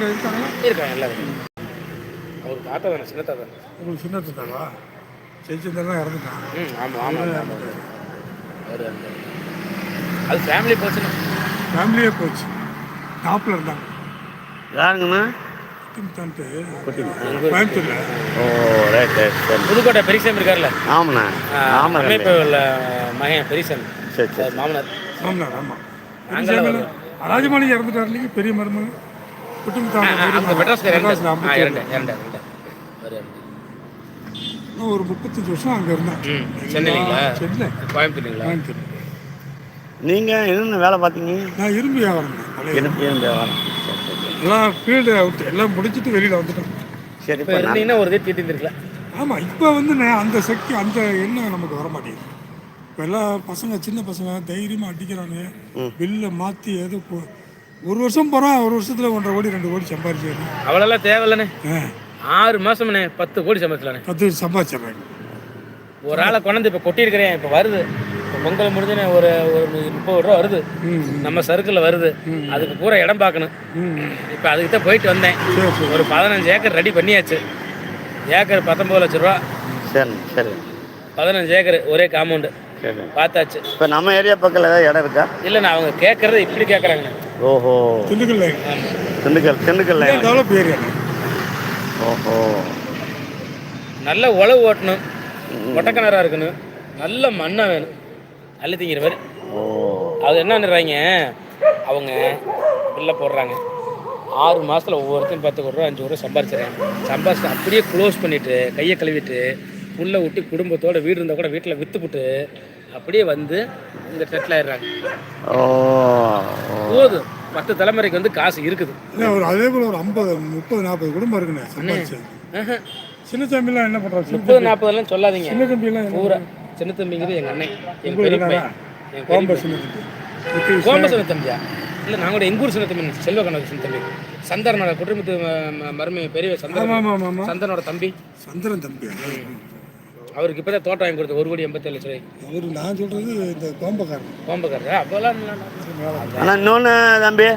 இருக்காங்க எல்லாரும். அவர் தாத்தா தானே சின்ன தாத்தா உங்களுக்கு சின்ன தாத்தாவா? ஜெயிச்சிருந்தெல்லாம் இறந்துட்டான். ம் ஆமாம் ஆமாம் அவர் அது ஃபேமிலி பர்சன் ஃபேமிலியே போச்சு. டாப்பில் இருந்தாங்க. யாருங்கண்ணா புதுக்கோட்டை பெரியசாமி இருக்கார்ல ஆமாண்ணா ஆமாம் அமைப்பு உள்ள மகன் பெரியசாமி. சரி சரி. அவர் மாமனார் ஆமாம் ராஜமாணி இறந்துட்டார் இல்லைங்க பெரிய மருமகன்? ஒரு முப்பத்தஞ்சு வருஷம் அங்கே இருந்தேன். சென்னைங்களா சென்னை. கோயம்புத்தூருங்களா கோயம்புத்தூர். நீங்கள் என்னென்ன வேலை பார்த்தீங்க? நான் இரும்பு வியாபாரம். இரும்பு இரும்பு வியாபாரம் எல்லாம் ஃபீல்டு அவுட் எல்லாம் முடிச்சுட்டு வெளியில் வந்துட்டோம் சரி இப்போ இருந்தீங்கன்னா ஒரு இது தீட்டி இருந்திருக்கலாம் ஆமாம் இப்போ வந்து அந்த சக்தி அந்த எண்ணம் நமக்கு வர மாட்டேங்குது இப்போ எல்லா பசங்க சின்ன பசங்க தைரியமாக அடிக்கிறாங்க பில்லை மாற்றி ஏதோ ஒரு வருஷம் போகிறான் ஒரு வருஷத்தில் ஒன்றரை கோடி ரெண்டு கோடி சம்பாதிச்சிடுறேன் அவ்வளோலாம் தேவையில்லண்ணே. ஆறு மாதம்ண்ணே பத்து கோடி சம்பளத்துலண்ணே பத்து சம்பாதிச்சிடுறாங்க ஒரு ஆளை கொண்டாந்து இப்போ கொட்டியிருக்கிறேன் இப்போ வருது. இப்போ பொங்கல் முடிஞ்சுன்னு ஒரு ஒரு முப்பது ரூபா வருது. நம்ம சர்க்கிளில் வருது. அதுக்கு பூரா இடம் பார்க்கணும். இப்போ அதுக்கு தான் போயிட்டு வந்தேன். ஒரு பதினஞ்சு ஏக்கர் ரெடி பண்ணியாச்சு. ஏக்கர் பத்தொம்பது லட்ச ரூபா. சரி சரி. பதினஞ்சு ஏக்கர் ஒரே காம்பவுண்டு. பார்த்தாச்சு. இப்போ நம்ம ஏரியா பக்கத்தில் ஏதாவது இடம் இருக்கா? இல்லைண்ணா அவங்க கேட்குறது இப்படி கேட்குறாங்கண்ணே ஓஹோ. திண்டுக்கல்ல திண்டுக்கல் திண்டுக்கல்ல டெவலப் ஏரியா ஓஹோ. நல்ல உழவு ஓட்டணும். ஒட்டக்கிணறா இருக்கணும். நல்ல மண்ணாக வேணும். அள்ளி திங்கிற மாதிரி. ஓ. அது என்ன பண்ணுறாங்க? அவங்க பில்லை போடுறாங்க. ஆறு மாதத்தில் ஒவ்வொருத்தையும் பத்து கோடி ரூபா அஞ்சு கோடி ரூபா சம்பாரிச்சிடுறாங்க. சம்பாரிச்சு அப்படியே க்ளோஸ் பண்ணிவிட்டு கையை கழுவிட்டு புல்லை விட்டு குடும்பத்தோட வீடு இருந்தால் கூட வீட்டில் விற்றுப்புட்டு அப்படியே வந்து இங்கே செட்டில் ஆயிடுறாங்க ஓ. போதும். பத்து தலைமுறைக்கு வந்து காசு இருக்குது. இல்லை ஒரு அதே போல் ஒரு ஐம்பது முப்பது நாற்பது குடும்பம் இருக்குண்ணே சம்பாதிச்சு. சின்ன தம்பிலாம் என்ன பண்ணுறாங்க முப்பது நாற்பதெல்லாம் சொல்லாதீங்க. சின்ன தம்பிலாம் பூரா சின்ன தம்பிங்கிறது எங்கள் அண்ணன் எங்கள் பெரிய கோம்பை சின்ன தம்பி. கோம்ப சின்ன தம்பியா? இல்லை நாங்களோட எங்கூர் சின்ன தம்பி செல்வ கணக்கு சின்ன தம்பி. சந்தரனோட குடும்பத்து ம- ம- மருமை பெரிய சந்தரன் சந்தனோட தம்பி. சந்திரன் தம்பி. அவருக்கு இப்போ தான் தோட்டம் வாங்கி கொடுத்து ஒரு கோடி எண்பத்தேழு லட்ச ரூபாய் அவர் நான் சொல்கிறது இந்த கோம்பக்காரன் கோம்பக்காரர்? அப்போல்லாம். ஆனால் இன்னொன்று தம்பி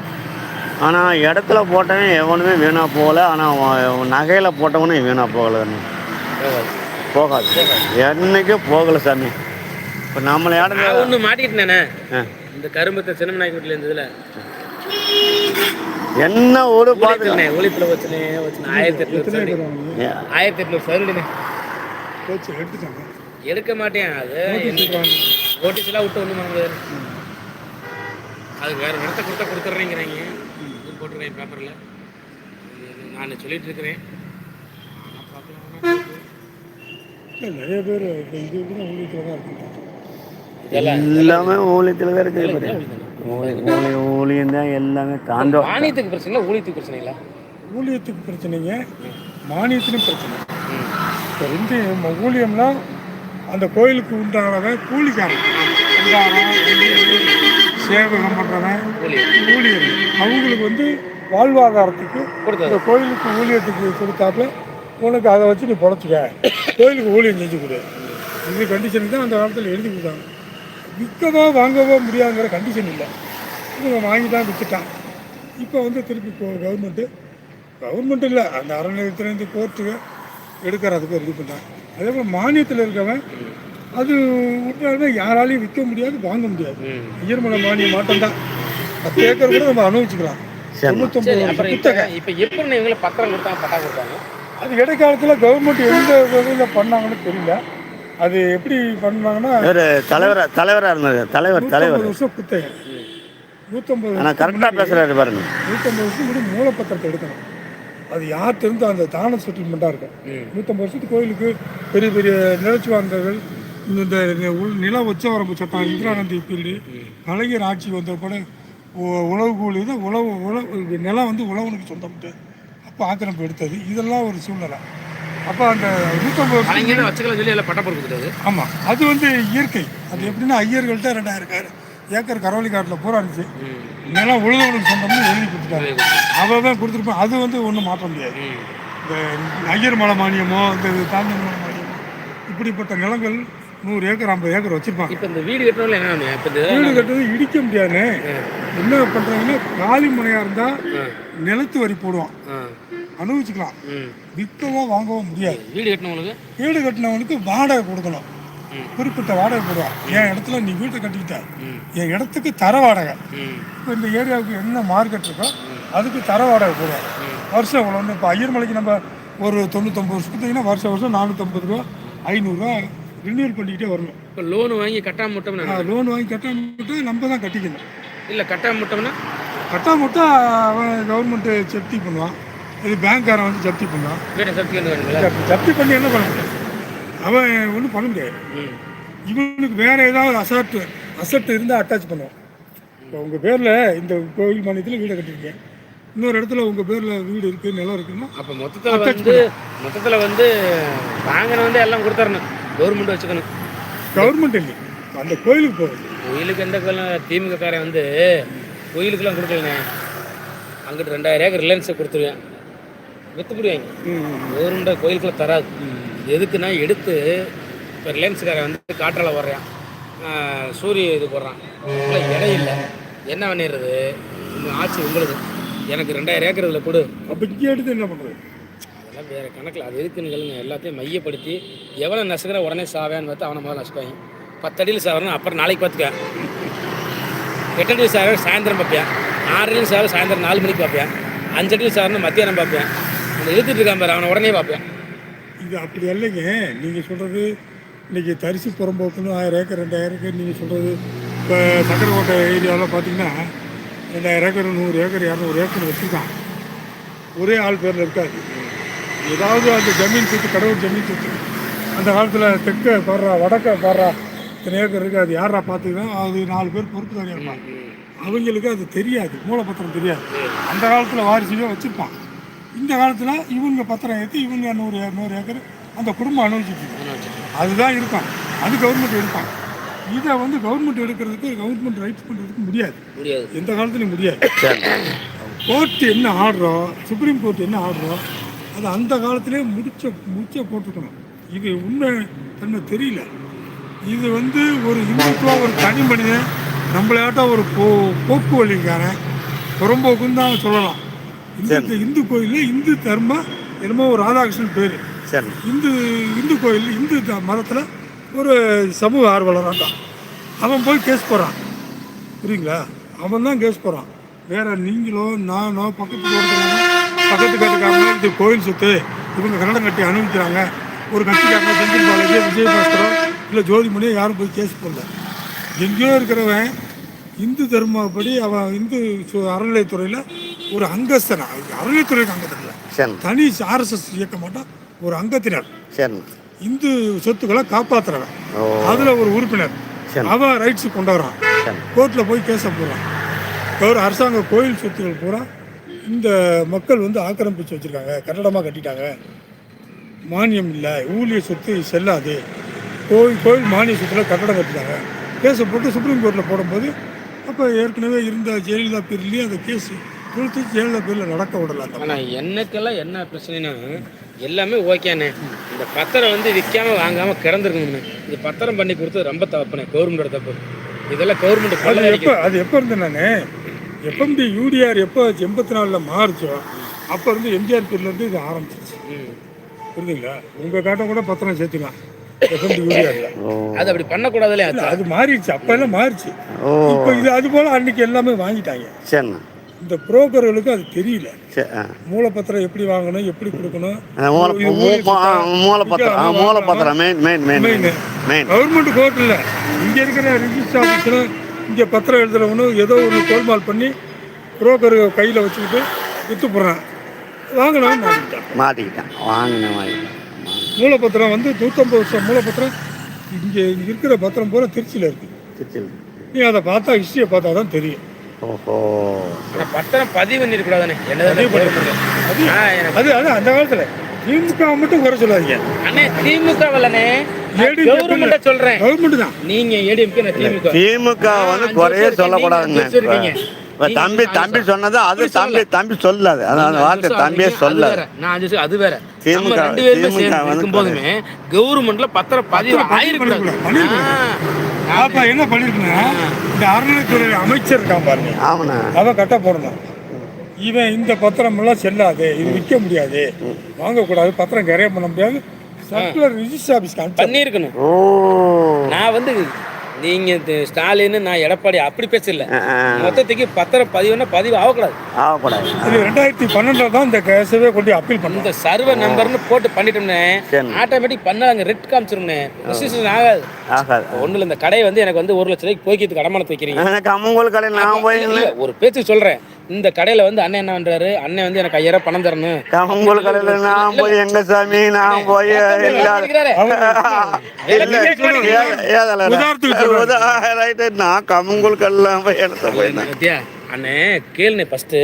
ஆனால் இடத்துல போட்டவன் எவனுமே வீணாக போகல. ஆனால் நகையில் போட்டவனும் வீணாக போகலன்னு போகாது. என்னைக்கும் போகல சாமி. இப்போ நம்மளை நான் ஒன்று மாட்டிக்கிட்டேனே ஆ. இந்த கரும்பத்தை சின்னமநாயக்கு வீட்டில் இருந்ததுல. என்ன ஒரு ஊழியத்தில் ஊழியத்தில் வச்சுனே வச்சுனே ஆயிரத்தி எட்நூறு ஆயிரத்தி எட்நூறு சரடினே போச்சு எடுத்துட்டாங்க. எடுக்க மாட்டேன் அது. நோட்டீஸ்லாம் விட்டு ஒன்றும் பண்ண முடியாது. அதுக்கு வேறு இடத்த கொடுத்தா கொடுத்துட்றேங்கிறாங்க இது போட்டுருக்கேன் பேப்பரில் நான் சொல்லிட்டு இருக்கிறேன். நிறைய பேர் இது கூட ஊழியத்தில் தான் இதெல்லாம் எல்லாமே ஊழியத்தில் தான் இருக்குது ஊழியம் தான் எல்லாமே காந்தம் மானியத்துக்கு பிரச்சனை இல்லை ஊழியத்துக்கு பிரச்சனை இல்லை. ஊழியத்துக்கு பிரச்சனைங்க. மானியத்திலும் பிரச்சனை. இப்போ ரெண்டு ம- ஊழியம்னா அந்த கோயிலுக்கு உண்டானவன் கூலிக்காரன். உண்டானவன், சேவகம் பண்ணுறவன் ஊழியர். அவங்களுக்கு வந்து வாழ்வாதாரத்துக்கு இந்த கோயிலுக்கு ஊழியத்துக்கு கொடுத்தாப்புல உனக்கு அதை வச்சு நீ பொழைச்சிக்க. கோயிலுக்கு ஊழியம் செஞ்சு கொடு. இது கண்டிஷனுக்கு தான் அந்த காலத்தில் எழுதி கொடுத்தாங்க. விற்கவோ வாங்கவோ முடியாதுங்கிற கண்டிஷன் இல்லை. இவங்க வாங்கிட்டான் விற்றுட்டான் இப்போ வந்து திருப்பி கவர்மெண்ட்டு கவர்மெண்ட் இல்லை. அந்த அறநிலையத்துலேருந்து கோர்ட்டுக்கு எடுக்கிறதுக்கு ரெடி பண்ணுறாங்க அதே போல் மானியத்தில் இருக்கவன் அது விட்டாலுமே யாராலையும் விற்க முடியாது வாங்க முடியாது. ஐயர்மலை மானியம் மாட்டம்தான் பத்து ஏக்கர் கூட நம்ம அனுபவிச்சுக்கலாம். சரி. தொண்ணூத்தொம்பது குத்தகை. இப்போ எப்படி இவங்களை பத்திரம் கொடுத்தாங்க பட்டா கொடுத்தாங்க? அது இடைக்காலத்தில் கவர்மெண்ட் எந்த வகையில் பண்ணாங்கன்னு தெரியல. அது எப்படி பண்ணாங்கன்னா இவர் தலைவராக தலைவராக இருந்தார். தலைவர் தலைவர். வருஷம் குத்தகை. நூற்றம்பது ஆனால் கரெக்டாக பேசுகிறாரு பாருங்க. நூற்றம்பது வருஷம் மூலப்பத்திரத்தை எடுக்கணும். அது யார்கிட்ட இருந்து அந்த தான செட்டில்மெண்ட்டாக இருக்கும் நூற்றம்பது வருஷத்துக்கு கோயிலுக்கு பெரிய பெரிய நிலச்சுவாந்தர்கள் இந்த உள் நில உச்சவரம்பு சட்டம் இந்திரா காந்தி பீரியடு கலைஞர் ஆட்சி வந்த கூட உ- உழவு கூலி தான் உழவு உழவு நிலம் வந்து உழவனுக்கு சொந்தம்ட்டு. அப்போ ஆக்கிரமிப்பு எடுத்தது. இதெல்லாம் ஒரு சூழ்நிலை. அப்போ அந்த நூற்றம்பது வச்சுக்கலாம் சொல்லி எல்லாம் பட்டா கொடுக்குறது ஆமாம் அது வந்து இயற்கை. அது எப்படின்னா ஐயர்கள்ட்ட ரெண்டாயிரம் ஏக்கர் ஏக்கர் கரவழி காட்டில் பூரா இருந்துச்சு. நிலம் உழுதவனுக்கு சொந்தம்னு எழுதி கொடுத்துட்டாங்க அவள் தான் கொடுத்துருப்பேன் அது வந்து ஒன்றும் மாற்ற முடியாது. இந்த ஐயர் மலை மானியமோ இந்த தானிய மலை மானியமோ இப்படிப்பட்ட நிலங்கள் நூறு ஏக்கர் ஐம்பது ஏக்கர் வச்சுருப்பாங்க. இப்போ இந்த வீடு கட்டணும்ல என்ன வீடு கட்டுறது இடிக்க முடியாதுண்ணே என்ன பண்ணுறாங்கன்னா காலி முனையாக இருந்தால். நிலத்து வரி போடுவான். அனுபவிச்சுக்கலாம். விற்கவோ வாங்கவோ முடியாது. வீடு கட்டணவங்களுக்கு வீடு கட்டினவனுக்கு வாடகை கொடுக்கணும். குறிப்பிட்ட வாடகை போடுவான் என் இடத்துல நீ வீட்டை கட்டிக்கிட்ட. என் இடத்துக்கு தர வாடகை. இப்போ இந்த ஏரியாவுக்கு என்ன மார்க்கெட் இருக்கோ அதுக்கு தர வாடகை போடுவோம் வருஷம் இவ்வளோ இப்போ ஐயர்மலைக்கு நம்ம ஒரு தொண்ணூத்தொம்பது வருஷம் கொடுத்தீங்கன்னா வருஷம் வருஷம் நானூற்றம்பது ரூபா ஐநூறுரூவா ரினியூவல் பண்ணிக்கிட்டே வரணும். இப்போ லோன் வாங்கி கட்டாம விட்டோம்னா லோன் வாங்கி கட்டாமட்டு நம்ம தான் கட்டிக்கணும். இல்லை கட்டாம விட்டோம்னா? கட்டாமட்டா அவன் கவர்மெண்ட்டு ஜப்தி பண்ணுவான். இது பேங்க்காரன் வந்து ஜப்தி பண்ணுவான். வீட்டை வந்து ஜப்தி பண்ணி என்ன பண்ண முடியும்? அவன் ஒன்றும் பண்ண முடியாது. இவனுக்கு வேற ஏதாவது அசட் அசட் இருந்தால் அட்டாச் பண்ணுவோம் இப்போ உங்கள் பேரில் இந்த கோயில் மானியத்தில் வீடை கட்டிருக்கீங்க இன்னொரு இடத்துல உங்கள் பேரில் வீடு இருக்குது நிலம் இருக்குன்னா அப்போ மொத்தத்தில் வந்து மொத்தத்தில் வந்து வாங்கின வந்து எல்லாம் கொடுத்துடணும் கவர்மெண்ட் வச்சுக்கணும். கவர்மெண்ட் இல்லை. அந்த கோயிலுக்கு போகுது கோயிலுக்கு எந்த கோயிலும் திமுக காரன் வந்து கோயிலுக்கெல்லாம் கொடுக்கலண்ணே அங்கிட்டு ரெண்டாயிரம் ஏக்கர் ரிலையன்ஸை கொடுத்துருவேன். விற்று போடுவாங்க. கவர்மெண்ட் கோயிலுக்குள்ள தராது. எதுக்குன்னா எடுத்து இப்போ ரிலையன்ஸுக்காரன் வந்து காற்றால வர்றான் சூரிய இது போடுறான். இல்லை என்ன பண்ணிடுறது? உங்கள் ஆட்சி உங்களுக்கு எனக்கு ரெண்டாயிரம் ஏக்கர் இதில் கொடு. அப்போ இங்கே எடுத்து என்ன பண்ணுறது அதெல்லாம் வேறு கணக்கில் அது எதுக்குன்னு கேளுங்க. எல்லாத்தையும் மையப்படுத்தி எவ்வளோ நசுக்கிற உடனே சாவேன்னு பார்த்து அவனை முதல்ல நசுக்குவாங்க. பத்தடியில் சாவரணும் அப்புறம் நாளைக்கு பார்த்துக்க. எட்டடியில் சாவ சாயந்தரம் பார்ப்பேன். ஆறடியில் சாவ சாயந்தரம் நாலு மணிக்கு பார்ப்பேன். அஞ்சடியில் சாவரணும் மத்தியானம் பார்ப்பேன். அந்த இழுத்துட்டு இருக்கான் பாரு அவனை உடனே பார்ப்பேன். இது அப்படி இல்லைங்க நீங்கள் சொல்கிறது இன்னைக்கு தரிசு புறம்போக்குன்னு ஆயிரம் ஏக்கர் ரெண்டாயிரம் ஏக்கர் நீங்கள் சொல்கிறது இப்போ சக்கரக்கோட்டை ஏரியாவில் பார்த்தீங்கன்னா ரெண்டாயிரம் ஏக்கர் நூறு ஏக்கர் இரநூறு ஏக்கர் வச்சுருக்கான் ஒரே ஆள் பேரில் இருக்காது. ஏதாவது அந்த ஜமீன் சொத்து கடவுள் ஜமீன் சொத்து அந்த காலத்தில் தெற்க பாடுறா வடக்க பாடுறா இத்தனை ஏக்கர் இருக்குது அது யாரா பார்த்துக்கலாம் அது நாலு பேர் பொறுப்புதாரியாக இருப்பான் அவங்களுக்கு அது தெரியாது மூலப்பத்திரம் தெரியாது. அந்த காலத்தில் வாரிசுவே வச்சுருப்பான் இந்த காலத்தில் இவங்க பத்திரம் ஏற்றி இவங்க நூறு நூறு ஏக்கர் அந்த குடும்பம் அனுபவிச்சுட்டு. அதுதான் இருக்கும். அது கவர்மெண்ட் எடுப்பான் இதை வந்து கவர்மெண்ட் எடுக்கிறதுக்கு கவர்மெண்ட் ரைட்ஸ் பண்ணுறதுக்கு முடியாது. எந்த காலத்துலையும் முடியாது. சரி. கோர்ட் என்ன ஆடுறோ சுப்ரீம் கோர்ட் என்ன ஆடுறோ அது அந்த காலத்திலே முடிச்ச முடிச்ச போட்டுக்கணும். இது உண்மை தன்மை தெரியல. இது வந்து ஒரு இந்துத்துவா ஒரு தனி மனிதன் நம்மளையாட்டம் ஒரு போ போக்கு வழிக்காரன் புறம்போக்குன்னு தான் சொல்லலாம். இந்து இந்து கோயிலில் இந்து தர்ம என்னமோ ஒரு ராதாகிருஷ்ணன் பேர். சரி. இந்து இந்து கோயில் இந்து மதத்தில் ஒரு சமூக ஆர்வலராக தான் அவன் போய் கேஸ் போகிறான் புரியுங்களா? அவன் தான் கேஸ் போகிறான் வேற நீங்களோ நானோ பக்கத்து பக்கத்து கட்டுக்காரங்க இது கோயில் சொத்து. இவங்க கன்னடம் கட்டி அனுபவிக்கிறாங்க. ஒரு கட்சிக்காரங்க செந்தில் பாலாஜி விஜயபாஸ்கரோ இல்லை ஜோதிமணியோ யாரும் போய் கேஸ் போடல. எங்கேயோ இருக்கிறவன் இந்து தர்மப்படி அவன் இந்து அறநிலையத்துறையில் ஒரு அங்கஸ்தனா அறநிலையத்துறைக்கு அங்கத்தினர் தனி ஆர்எஸ்எஸ் இயக்க மாட்டான் ஒரு அங்கத்தினர். இந்து சொத்துக்களை காப்பாத்துறவன். அதுல ஒரு உறுப்பினர். அவன் ரைட்ஸ் கொண்டு வரான் சரி. கோர்ட்ல போய் கேஸ போடுறான். ஒரு அரசாங்க கோயில் சொத்துக்கள் பூரா இந்த மக்கள் வந்து ஆக்கிரமிச்சு வச்சிருக்காங்க. கட்டடமாக கட்டிட்டாங்க. மானியம் இல்லை. ஊழிய சொத்து செல்லாது. கோயில் கோயில் மானிய சொத்துல கட்டடம் கட்டிட்டாங்க. கேஸை போட்டு சுப்ரீம் கோர்ட்டில் போடும்போது அப்போ ஏற்கனவே இருந்த ஜெயலலிதா பேர்லேயே அந்த கேஸ் கொடுத்து ஜெயலலிதா பேரில் நடக்க விடல ஆனால் எனக்கெல்லாம் என்ன பிரச்சனைனா எல்லாமே ஓகேண்ணே இந்த பத்திரம் வந்து விற்காம வாங்காம கிடந்திருக்கணும்ண்ணே இந்த பத்திரம் பண்ணி கொடுத்தது ரொம்ப தப்புண்ணே. கவர்மெண்டோட தப்பு. இதெல்லாம் கவர்மெண்ட் அது எப்போ அது எப்போ இருந்து நானே எஃப்எம்டி யூடிஆர் எப்போ எண்பத்தி நாலில் மாறுச்சோ அப்போ இருந்து எம்ஜிஆர் பேர்லேருந்து இது ஆரம்பிச்சிருச்சு. புரியுதுங்களா? உங்கள் காட்டம் கூட பத்திரம் சேர்த்துக்கலாம். அது. அப்படி பண்ணக்கூடாதுல்ல இல்லை அது மாறிடுச்சு. அப்போ எல்லாம் மாறிச்சு ஓ. இப்போ இது அது போல் அன்னைக்கு எல்லாமே வாங்கிட்டாங்க. சரிண்ணா. இந்த புரோக்கர்களுக்கு அது தெரியல. மூலப்பத்திரம் எப்படி வாங்கணும் எப்படி கொடுக்கணும்? மூலப்பத்திரம் ஆ, மூலப்பத்திரம் main main main main main government court இல்லை. இங்கே இருக்கிற ரிஜிஸ்டர் ஆஃபீஸில் இங்கே பத்திரம் எழுதுறவனும் ஏதோ ஒரு கோல்மால் பண்ணி புரோக்கர் கையில் வச்சுக்கிட்டு விற்று போடுறான். வாங்கினவன் மாட்டிக்கிட்டான். மாட்டிக்கிட்டேன் வாங்கினேன் வாங்கிட்டேன் மூலப்பத்திரம் வந்து நூற்றம்பது வருஷம் மூலப்பத்திரம் இங்கே இருக்கிற பத்திரம் பூரா திருச்சியில் இருக்குது திருச்சி நீ அதை பார்த்தா ஹிஸ்ட்ரியை பார்த்தா தான் தெரியும். ஓஹோ. பத்திரம் பதிவு பண்ணிருக்கூடாதுண்ணே என்னதான் அது அது அது அந்த காலத்தில். திமுக மட்டும் குறை சொல்லாதீங்க. அண்ணே திமுக கவர்மெண்ட்டை சொல்றேன். கவர்மெண்ட் தான் நீங்க ஏடிஎம்கே திமுக. திமுக வந்து குறையே சொல்லக்கூடாதுங்க. தம்பி தம்பி சொன்னது? அது தம்பி தம்பி சொல்லாது அதான் அந்த வார்த்தை தம்பியே சொல்லாது நான் அது வேற. திமுக நம்ம ரெண்டு பேருமே திமுக சேர்ந்து வந்து இருக்கும் போதுமே கவர்மெண்ட்ல பத்திரம் பதிவு பண்ணிருக்கூடாது. அப்ப என்ன பண்ணிருக்குன்னா இந்த அறநிலைத்துறை அமைச்சர் இருக்கான் பாருங்க. ஆமாண்ணா. அவன் கட்ட போடணும். இவன் இந்த பத்திரம் எல்லாம் செல்லாது இது விற்க முடியாது. வாங்கக்கூடாது. பத்திரம் கரைய பண்ண முடியாது. சர்க்குலர் ரிஜிஸ்டர் அனுப்பிச்சு பண்ணியிருக்கணும் ஓ. நான் வந்து நீங்க இந்த ஸ்டாலின் நான் எடப்பாடி அப்படி பேசல. மொத்தத்துக்கு பத்திரம் பதிவுன்னா பதிவு ஆகக்கூடாது. ஆகக்கூடாது. இது ரெண்டாயிரத்தி பன்னெண்டுல தான் இந்த கேஸவே கொண்டு அப்பீல் பண்ணோம் இந்த சர்வ நம்பர்னு போட்டு பண்ணிட்டோம்னே. ஆட்டோமேட்டிக் பண்ணாங்க ரெட் காமிச்சிரும்னே. ரெஜிஸ்ட்ரேஷன் ஆகாது. ஆகாது. ஒண்ணுல இந்த கடை வந்து எனக்கு வந்து ஒரு லட்ச ரூபாய்க்கு போய்க்கிறதுக்கு அடமானத்து வைக்கிறீங்க. எனக்கு நான் ஒரு பேச்சு சொல்றேன். இந்த கடையில வந்து அண்ணன் என்ன பண்றாரு? அண்ணன் வந்து எனக்கு ஐயாயிரம் பணம் தரணும். கம்மங்கோல் கடையில் நான் போய் எங்க சாமி நான் போய் நான் கம்மங்கோல் கடையில் போய் எடுத்த போயிருந்தேன் பாத்தியா? அண்ணே கேளுண்ணே ஃபர்ஸ்ட்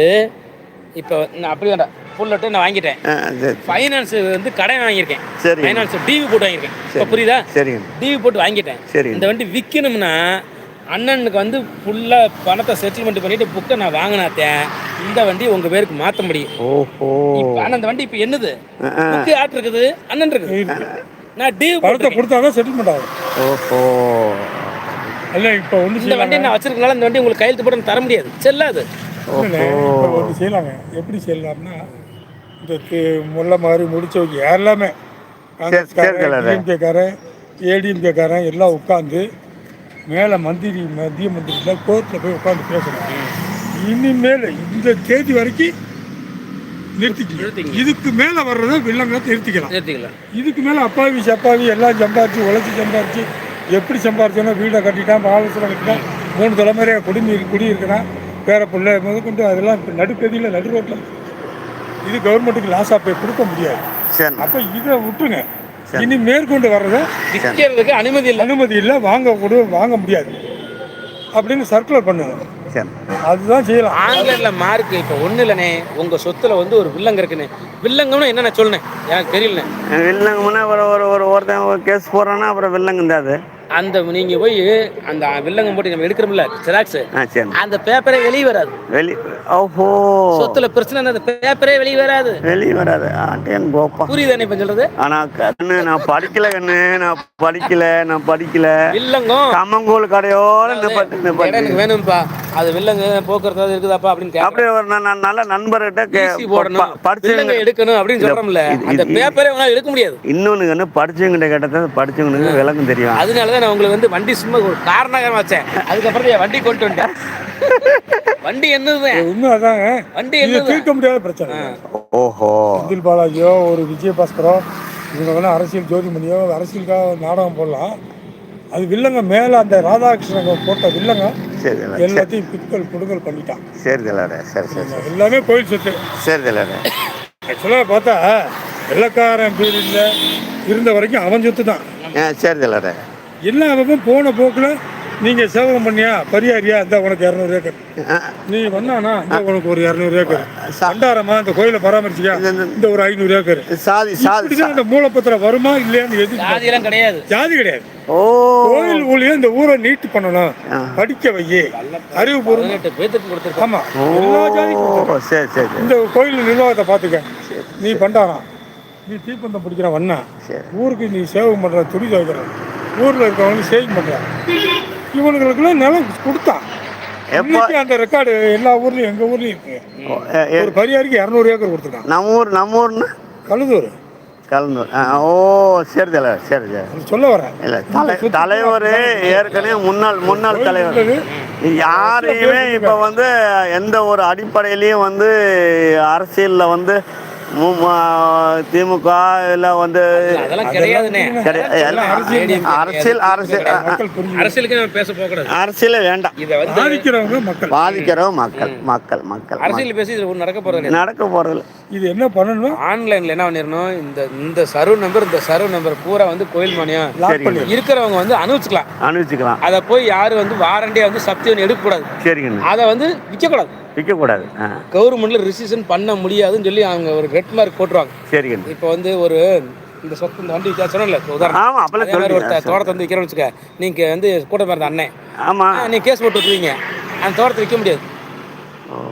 இப்போ நான் அப்படி வேண்டாம் புல்லட்டு நான் வாங்கிட்டேன். சரி ஃபைனான்ஸ் வந்து கடன் வாங்கியிருக்கேன். சரி. ஃபைனான்ஸ் டிவி போட்டு வாங்கியிருக்கேன். இப்போ புரியுதா? சரிங்க. டிவி போட்டு வாங்கிட்டேன். சரி. இந்த வண்டி விற்கணும்னா அண்ணனுக்கு வந்து ஃபுல்லாக பணத்தை செட்டில்மெண்ட் பண்ணிட்டு புக்கை நான் வாங்கினாத்தேன். இந்த வண்டி உங்க பேருக்கு மாற்ற முடியும். ஓஹோ. ஆனால் இந்த வண்டி இப்போ என்னது. புக்கு யார்ட்டு இருக்குது. அண்ணன் இருக்குது. நான் டிவி பணத்தை கொடுத்தாதான் செட்டில்மெண்ட் ஆகும். ஓஹோ. இல்ல இப்போ ஒன்று இந்த வண்டி நான் வச்சிருக்கனால இந்த வண்டி உங்களுக்கு கையெழுத்து போட்டு தர முடியாது. செல்லாது. செய்யலாங்க. எப்படி செய்யலாம்னா இந்த முல்லை மாதிரி முடிச்சவங்க எல்லாமே சேர்க்கலை. டிஎம்கேக்காரன் ஏடிஎம்கேக்காரன் எல்லாம் உட்காந்து மேலே மந்திரி மத்திய மந்திரியில் கோர்ட்டில் போய் உட்காந்து பேசணும். இனிமேல் இந்த தேதி வரைக்கும் நிறுத்திக்கணும். நிறுத்திக்கங்க. இதுக்கு மேலே வர்றதை வில்லங்க நிறுத்திக்கலாம். நிறுத்திக்கலாம். இதுக்கு மேலே அப்பாவி சப்பாவி எல்லாம் சம்பாரிச்சு உழைச்சி சம்பாரிச்சு எப்படி சம்பாரிச்சோன்னா வீடை கட்டிட்டான் பாலத்தில் கட்டிட்டான் மூணு தலைமுறையாக குடிநீர் குடி இருக்கிறான் பேர பிள்ளை முதற்கொண்டு அதெல்லாம் இப்போ நடுக்கதியில் நடு ரோட்டில் இது கவர்மெண்ட்டுக்கு லாஸாக போய் கொடுக்க முடியாது. சரி. அப்போ இதை விட்டுருங்க. இனி மேற்கொண்டு வர்றதை விற்கிறதுக்கு அனுமதி இல்லை. அனுமதி இல்லை வாங்க கூட வாங்க முடியாது. அப்படின்னு சர்க்குலர் பண்ணுங்க. சரி. அதுதான் செய்யலாம். ஆன்லைன்ல மார்க் இப்போ ஒண்ணு இல்லைண்ணே. உங்க சொத்துல வந்து ஒரு வில்லங்க இருக்குண்ணே. வில்லங்கம்னா என்ன நான் சொல்லுனேன் எனக்கு தெரியலண்ணே. வில்லங்க முன்னே ஒரு ஒரு ஒரு ஒருத்தன் ஒரு கேஸ் போடுறான்னா அப்புறம் வில்லங்க தான் அது. அந்த நீங்க போய் அந்த வில்லங்கம் போட்டு நம்ம எடுக்கிறோம்ல ஜெராக்ஸ் அந்த பேப்பரே வெளியே வராது. வெளி ஓஹோ. சொத்துல பிரச்சனை அந்த பேப்பரே வெளியே வராது. வெளியே வராது. ஆட்டேன் கோப்பா. புரியுதானே இப்ப சொல்றது? ஆனா கண்ணு நான் படிக்கல கண்ணு. நான் படிக்கல நான் படிக்கல. வில்லங்கம். கம்மங்கூழ் கடையோட எனக்கு வேணும்ப்பா அது வில்லங்க போக்குவரத்து இருக்குதாப்பா அப்படின்னு அப்படியே ஒரு நான் நல்ல நண்பர்கிட்ட போடணும். படிச்சவங்க வில்லங்க எடுக்கணும் அப்படின்னு சொல்றோம்ல. அந்த பேப்பரே எடுக்க முடியாது. இன்னொன்று கண்ணு படிச்சவங்கிட்ட கேட்டது படிச்சவங்களுக்கு விளக்கம் தெரியும். அதனால தான் நான் உங்களுக்கு வந்து வண்டி சும்மா ஒரு காரணமாக வச்சேன். அதுக்கப்புறம் தான் என் வண்டி கொண்டு வந்துட்டேன் வண்டி என்னதுதான் உண்மை அதாங்க. வண்டி இது என்னது? தீர்க்க முடியாத பிரச்சனை. ஓஹோ. செந்தில் பாலாஜியோ ஒரு விஜயபாஸ்கரோ இவங்க வேணால் அரசியல் ஜோதிமணியோ அரசியலுக்காக நாடகம் போடலாம். அது வில்லங்க மேலே அந்த ராதாகிருஷ்ணன் போட்ட வில்லங்க. எல்லாத்தையும் பிற்கல் கொடுங்கல் பண்ணிட்டான். சரி தலாரே சரி சரி சரி. எல்லாமே கோயில் சொத்து. சரி தலாரே ஆக்சுவலாக பார்த்தா வெள்ளக்காரன் பீரியடில் இருந்த வரைக்கும் அவன் சொத்து தான் சரி அவன் போன போக்கில் நீங்கள் சேவகம் பண்ணியா பரியாரியா? இந்த உனக்கு இரநூறு ஏக்கர். நீ வந்தானா இந்த உனக்கு ஒரு இரநூறு ஏக்கர். சண்டாரமா இந்த கோயிலை பராமரிச்சியா? இந்த ஒரு ஐநூறு ஏக்கர். சாதி சாதி அந்த மூலப்பத்திரம் வருமா இல்லையான்னு எது ஜாதியெல்லாம் கிடையாது. ஜாதி கிடையாது. ஓ. கோயில் ஊழியம் இந்த ஊரை நீட்டு பண்ணணும். படிக்க வையே. அறிவுபூர்வம் ஆமா. எல்லா ஜாதிக்கும் ஓ சரி சரி இந்த கோயில் நிர்வாகத்தை பார்த்துக்க. நீ பண்டாராம். நீ தீப்பந்தம் பிடிக்கிற வண்ணா சரி. ஊருக்கு நீ சேவம் பண்ற துணி துவைக்கிற. ஊர்ல இருக்கவங்களுக்கு சேவிங் பண்ற இவனுங்களுக்குலாம் நிலம் கொடுத்தான் இன்னைக்கு அந்த ரெக்கார்டு எல்லா ஊர்லயும் எங்க ஊர்லயும் இருக்கு. ஒரு பரியாருக்கு இரநூறு ஏக்கர் கொடுத்துருக்கான் நம்ம ஊர் நம்ம ஊர்னா? கழுதூர் கலந்தூர் ஓ சரி தலை சரி சரி. சொல்ல வரேன் இல்லை தலை தலைவர் ஏற்கனவே முன்னாள் முன்னாள் தலைவர். யாரையுமே இப்போ வந்து எந்த ஒரு அடிப்படையிலையும் வந்து அரசியலில் வந்து திமுக இல்லை வந்து அரசியல் அரசியல் அ- அ- மக்கள் புரிஞ்சு அரசியலுக்கு நம்ம பேச போகக்கூடாது. அரசியலே வேண்டாம். பாதிக்கிறவங்க மக்கள். மக்கள் மக்கள் மக்கள் அரசியல் பேசி இது நடக்க போறது. நடக்க போகிறதில்ல இது என்ன பண்ணணும் ஆன்லைன்ல என்ன பண்ணிடணும்? இந்த இந்த சர்வ் நம்பர் இந்த சர்வ் நம்பர் பூரா வந்து கோயில் மானியம் லாக் பண்ணி இருக்கிறவங்க வந்து அனுபவிச்சுக்கலாம். அனுபவிச்சுக்கலாம். அதை போய் யாரும் வந்து வாரண்டியா வந்து சப்ஜெக்ட் எடுக்கக்கூடாது. சரிங்கண்ணா அதை வந்து விற்கக்கூடாது. விற்கக்கூடாது கவர்மெண்ட்ல ரிசிஷன் பண்ண முடியாதுன்னு சொல்லி அவங்க ஒரு ரெட் மார்க் போட்டுருவாங்க. சரிங்கண்ணா இப்போ வந்து ஒரு இந்த சொத்து இந்த வண்டி சொன்னல உதாரணம். ஆமாம் அப்பெல்லாம் ஒரு சொல்லுங்க தோட்டத்தை வந்து விற்கிறோம்னு வச்சுக்க நீங்க வந்து கூட்டம் இருந்த அண்ணன். ஆமாம் ஆ, நீ கேஸ் போட்டு விட்டுருவீங்க. அந்த தோட்டத்தை விற்க முடியாது.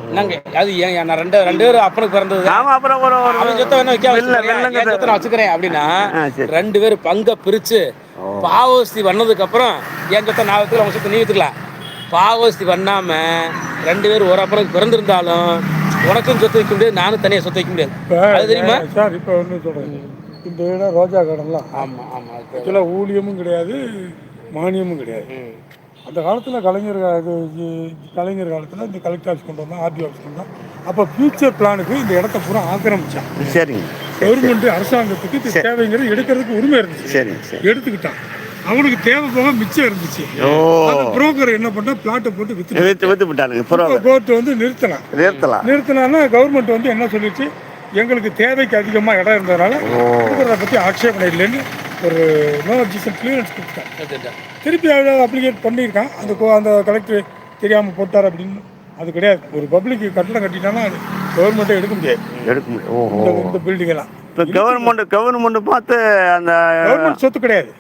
என்னங்க அது ஏன் நான் ரெண்டு ரெண்டு பேரும் அப்பனுக்கு பிறந்தது. ஆமா அப்புறம் ஒரு அவன் சொத்தை வேணா வைக்க நான் வச்சுக்கிறேன் அப்படின்னா சரி. ரெண்டு பேரும் பங்கை பிரிச்சு பாவஸ்தி பண்ணதுக்கு அப்புறம் என் சொத்தை நான் வச்சுக்கலாம் உங்க சொத்தை நீ வச்சுக்கலாம். பாவஸ்தி பண்ணாம ரெண்டு பேரும் ஒரு அப்புறம் பிறந்திருந்தாலும் உனக்கும் சொத்து வைக்க முடியாது நானும் தனியா சொத்து வைக்க முடியாது. அது தெரியுமா? சார் இப்போ ஒன்று சொல்கிறேன் இந்த இடம் ரோஜா கார்டன்லாம் ஆமா ஆமா அது ஆக்சுவலாக ஊழியமும் கிடையாது மானியமும் கிடையாது. அந்த காலத்தில் கலைஞர் இது கலைஞர் காலத்தில் இந்த கலெக்டர் ஆஃபீஸ் கொண்டு வந்தோம் ஆர்டிஓ ஆஃபீஸ் கொண்டு வந்தோம் அப்போ ஃபியூச்சர் பிளானுக்கு இந்த இடத்த பூரா ஆக்கிரமிச்சான் சரிங்க. கவர்மெண்ட் அரசாங்கத்துக்கு இது தேவைங்கிறது எடுக்கிறதுக்கு உரிமை இருந்துச்சு. சரிங்க சரி. எடுத்துக்கிட்டான் அவனுக்கு தேவை போக மிச்சம் இருந்துச்சு. புரோக்கர் என்ன பண்ணா பிளாட்டை போட்டு வித்து வித்து வித்து விட்டானுங்க பரவாயில்ல. கோர்ட் வந்து நிறுத்தலாம். நிறுத்தலாம். நிறுத்தினான்னா கவர்மெண்ட் வந்து என்ன சொல்லிச்சு? எங்களுக்கு தேவைக்கு அதிகமாக இடம் இருந்ததுனால கொடுக்குறத பற்றி ஆட்சேபனை இல்லைன்னு ஒரு நோ அப்ஜெக்ஷன் கிளியரன்ஸ் கொடுத்துட்டாங்க. திருப்பி அப்ளிகேட் பண்ணியிருக்கான். அந்த கோ- அந்த கலெக்டர் தெரியாமல் போட்டார் அப்படின்னு. அது கிடையாது. ஒரு பப்ளிக் கட்டடம் கட்டிட்டானா அது கவர்மெண்ட்டே எடுக்க முடியாது. எடுக்க முடியும் ஓஹோ. இந்த இந்த பில்டிங் எல்லாம். இப்போ கவர்மெண்ட் கவர்மெண்ட் பார்த்து அந்த கவர்மெண்ட் சொத்து கிடையாது.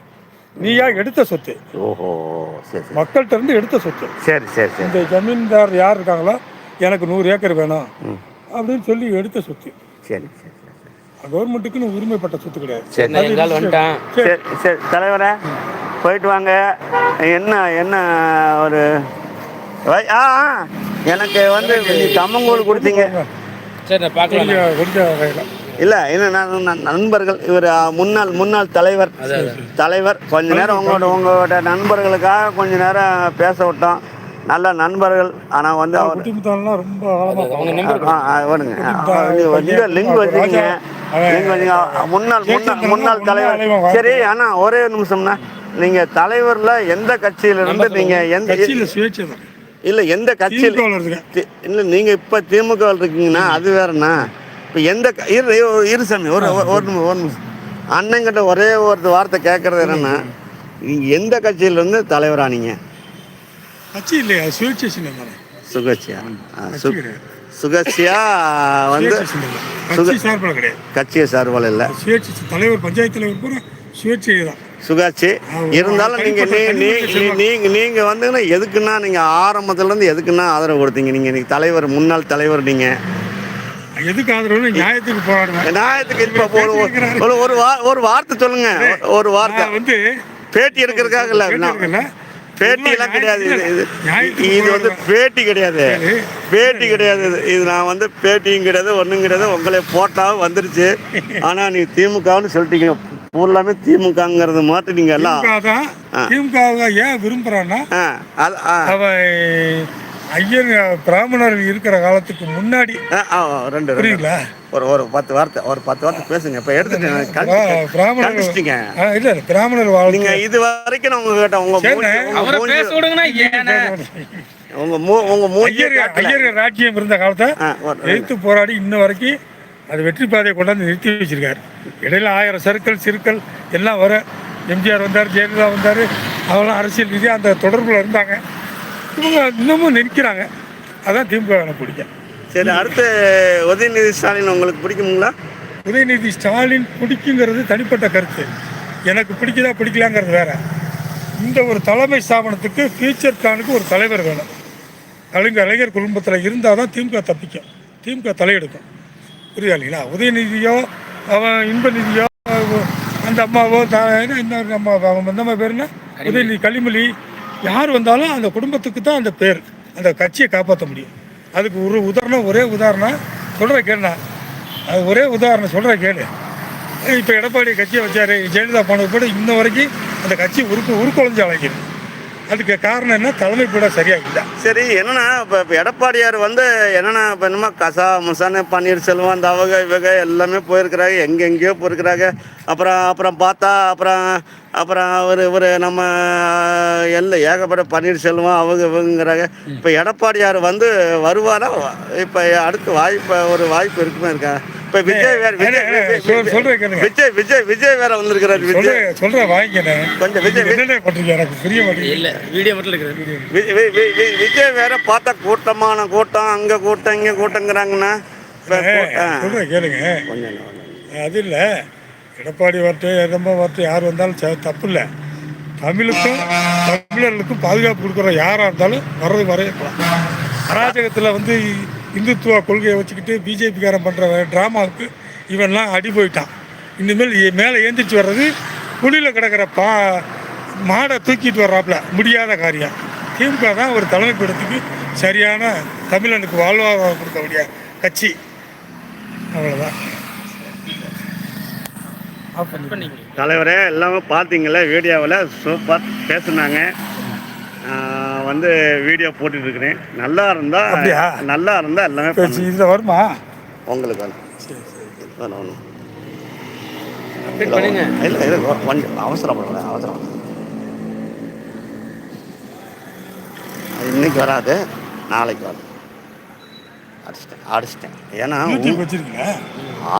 நீயா எடுத்த சொத்து? ஓஹோ சரி சரி. மக்கள்கிட்ட இருந்து எடுத்த சொத்து. சரி சரி சரி. இந்த ஜமீன்தார் யார் இருக்காங்களோ? எனக்கு நூறு ஏக்கர் வேணும். அப்படின்னு சொல்லி எடுத்த சொத்து. சரி சரி சரி கவர்மெண்ட்டுக்குன்னு உரிமைப்பட்ட சொத்து கிடையாது. சரி. சரி. சரி தலைவரே போயிட்டு வாங்க. என்ன என்ன ஒரு ஆ ஆ, எனக்கு வந்து நீ கம்மங்கூழ் கொடுத்தீங்க. சரி பார்க்கலாம். கொஞ்சம் கொஞ்சம் வகையில். இல்லை என்ன நண்பர்கள் இவர் முன்னாள் முன்னாள் தலைவர் தலைவர். கொஞ்ச நேரம் உங்களோட உங்களோட நண்பர்களுக்காக கொஞ்ச நேரம் பேச விட்டோம். நல்ல நண்பர்கள். ஆனால் வந்து அவர் வருங்க. லிங்க் வச்சுக்கீங்க லிங்க் வச்சுங்க முன்னாள் முன்னாள் முன்னாள் தலைவர். சரி அண்ணா ஒரே ஒரு நிமிஷம்ண்ணா. நீங்க தலைவர்ல எந்த கட்சியில இருந்து நீங்க எந்த இல்ல எந்த கட்சியில் இல்ல நீங்க இப்ப திமுக இருக்கீங்கன்னா அது வேறண்ணா. இப்ப எந்த இரு இரு- சாமி ஒரு ஒரு- நிமிஷம் ஒரு நிமிஷம். அண்ணங்கிட்ட ஒரே ஒரு வார்த்தை கேட்கறது என்னன்னா நீங்க எந்த கட்சியில இருந்து தலைவரானீங்க கட்சி இல்லையா? சுயேட்சை சுகட்சியா சுகட்சியா வந்து கட்சியை சார்பில் இல்லை. தலைவர் பஞ்சாயத்து தலைவர் பூரா சுயேட்சை தான். சுகாட்சி இருந்தாலும் நீங்க நீ நீ நீ- நீங்க நீங்க வந்துங்கன்னா எதுக்குன்னா நீங்க ஆரம்பத்துல இருந்து எதுக்குன்னா ஆதரவு கொடுத்தீங்க? நீங்க இன்னைக்கு தலைவர் முன்னாள் தலைவர் நீங்க. எதுக்கு ஆதரவு நியாயத்துக்கு போராடுவேன் நியாயத்துக்கு இப்ப ஒரு ஒரு- ஒரு வார்த்தை சொல்லுங்க. ஒரு- வார்த்தை. வந்து பேட்டி எடுக்கிறதுக்காக இல்ல பேட்டி எல்லாம் கிடையாது. இது இது வந்து பேட்டி கிடையாது. பேட்டி கிடையாது. இது இது நான் வந்து பேட்டியும் கிடையாது ஒன்றும் கிடையாது. உங்களை போட்டாவும் வந்துருச்சு. ஆனா நீ திமுகன்னு சொல்லிட்டீங்க. பூர்லாமே திமுகங்கிறது மாட்டு நீங்க எல்லாம். திமுக ஏன் விரும்புறான்னா ஐயர் பிராமணர் இருக்கிற காலத்துக்கு முன்னாடி. ஆ, ஆ, ஆ, ரெண்டு. புரியுங்களா ஒரு ஒரு பத்து வார்த்தை ஒரு பத்து வார்த்தை பேசுங்க. இப்ப எடுத்துட்டேன் பிரா- பிராமணர் இல்ல இல்ல பிராமணர் நீங்க இது வரைக்கும் நான் உங்க கிட்ட உங்க பேச விடுங்கண்ணா உங்க மூ உங்க மூஞ்சி ஐயர் ஐயர் ராஜ்யம் இருந்த காலத்தை எதிர்த்து போராடி இன்ன வரைக்கும் அது வெற்றி பாதையை கொண்டாந்து நிறுத்தி வச்சிருக்காரு. இடையில ஆயிரம் சருக்கள் சிறுக்கள் எல்லாம் வர. எம்ஜிஆர் வந்தார் ஜெயலலிதா வந்தார். அவங்களாம் அரசியல் ரீதியாக அந்த தொடர்பில் இருந்தாங்க. இவங்க இன்னமும் நிற்கிறாங்க. அதான் திமுக எனக்கு பிடிக்கும். சரி அடுத்து உதயநிதி ஸ்டாலின் உங்களுக்கு பிடிக்குங்களா உதயநிதி ஸ்டாலின் பிடிக்குங்கிறது தனிப்பட்ட கருத்து. எனக்கு பிடிக்குதா பிடிக்கலாங்கிறது வேற. இந்த ஒரு தலைமை ஸ்தாபனத்துக்கு ஃபியூச்சர் பிளானுக்கு ஒரு தலைவர் வேணும். கலைஞர் கலைஞர் குடும்பத்தில் இருந்தால் தான் திமுக தப்பிக்கும். திமுக தலையெடுக்கும். புரியுதா இல்லைங்களா? உதயநிதியோ அவன் இன்ப நிதியோ அவ- அந்த அம்மாவோ தா என்ன இன்னொரு அம்மா அவங்க அந்த அம்மா பேர் என்ன? உதயநிதி களிமொழி யார் வந்தாலும் அந்த குடும்பத்துக்கு தான் அந்த பேர் அந்த கட்சியை காப்பாற்ற முடியும். அதுக்கு ஒரு உதாரணம் ஒரே உதாரணம் சொல்கிற கேளுண்ணா அது ஒரே உதாரணம் சொல்கிற கேளு. இப்போ எடப்பாடி கட்சியை வச்சார் ஜெயலலிதா போனது கூட இன்ன வரைக்கும் அந்த கட்சி உருக்கு உருக்குலைஞ்சு அழைக்கிறது அதுக்கு காரணம் என்ன? தலைமை கூட சரியா இல்லை சரி என்னன்னா இப்போ இப்போ எடப்பாடியார் வந்து என்னன்னா இப்போ என்னமா கசா முசானு பன்னீர்செல்வம் அந்த அவங்க இவங்க எல்லாமே போயிருக்கிறாங்க எங்கெங்கேயோ போயிருக்கிறாங்க. அப்புறம் அப்புறம் பார்த்தா அப்புறம் அப்புறம் ஒரு ஒரு நம்ம எல்லாம் ஏகப்பட்ட பன்னீர்செல்வம் அவங்க இவங்கிறாங்க இப்போ எடப்பாடியார் வந்து வருவாரா? இப்போ அடுத்து வாய்ப்பு ஒரு வாய்ப்பு இருக்குமே இருக்கா? இப்போ விஜய் வேற விஜய் சொல்றேன். விஜய் விஜய் விஜய் வேற வந்திருக்கிறாரு விஜய். சொல்ற வாங்கிக்கிறேன். கொஞ்சம் விஜய் என்னென்ன பண்ணுறீங்க எனக்கு புரிய மாட்டேங்குது. இல்ல வீடியோ மட்டும் விஜய் வேற பார்த்தா கூட்டமான கூட்டம் அங்க கூட்டம் இங்க கூட்டங்கிறாங்கண்ணா சொல்றேன் கேளுங்க. அது இல்லை. எடப்பாடி வரட்டும் எதம்பா வரட்டும் யார் வந்தாலும் ச- தப்பு இல்லை. தமிழுக்கும் தமிழர்களுக்கும் பாதுகாப்பு கொடுக்குற யாராக இருந்தாலும் வர்றது வரையக்கலாம் அராஜகத்தில் வந்து இந்துத்துவ கொள்கையை வச்சுக்கிட்டு பிஜேபிக்காரன் பண்ணுற ட்ராமாவுக்கு இவன்லாம் அடி போயிட்டான். இனிமேல் மேலே ஏந்திரிச்சு வர்றது குழியில் கிடக்கிற பா மாடை தூக்கிட்டு வர்றாப்புல முடியாத காரியம். திமுக தான் ஒரு தலைமைப்பிடத்துக்கு சரியான தமிழனுக்கு வாழ்வாதாரம் கொடுக்கக்கூடிய கட்சி. அவ்வளோதான் தலைவரே எல்லாமே பார்த்தீங்களே வீடியோவில் சூப்பர் பேசுனாங்க. வந்து வீடியோ போட்டுட்டு இருக்கிறேன் நல்லா இருந்தா அப்படியா? நல்லா இருந்தா எல்லாமே பேச்சு பண்ணுங்க. இதில் வருமா? உங்களுக்கு வேணும். சரி சரி. வேணும் வேணும். அப்டேட் பண்ணுங்க. இல்லை இல்லை கொஞ்சம் அவசரப்படல அவசரம் அது இன்னைக்கு வராது நாளைக்கு வரும். அடிச்சிட்டேன் அடிச்சிட்டேன். ஏன்னா யூடியூப் வச்சுருக்கீங்களா